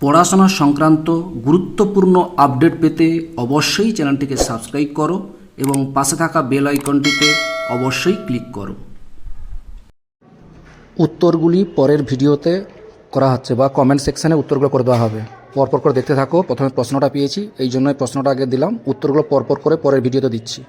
পড়াশোনা সংক্রান্ত গুরুত্বপূর্ণ আপডেট পেতে অবশ্যই চ্যানেলটিকে সাবস্ক্রাইব করো এবং পাশে থাকা বেল আইকনটিতে অবশ্যই ক্লিক করো। উত্তরগুলি পরের ভিডিওতে করা হচ্ছে বা কমেন্ট সেকশানে উত্তরগুলো করে দেওয়া হবে। পরপর করে দেখতে থাকো। প্রথমে প্রশ্নটা পেয়েছি। এই জন্যই প্রশ্নটা আগে দিলাম। উত্তরগুলো পরপর করে পরের ভিডিওতে দিচ্ছি।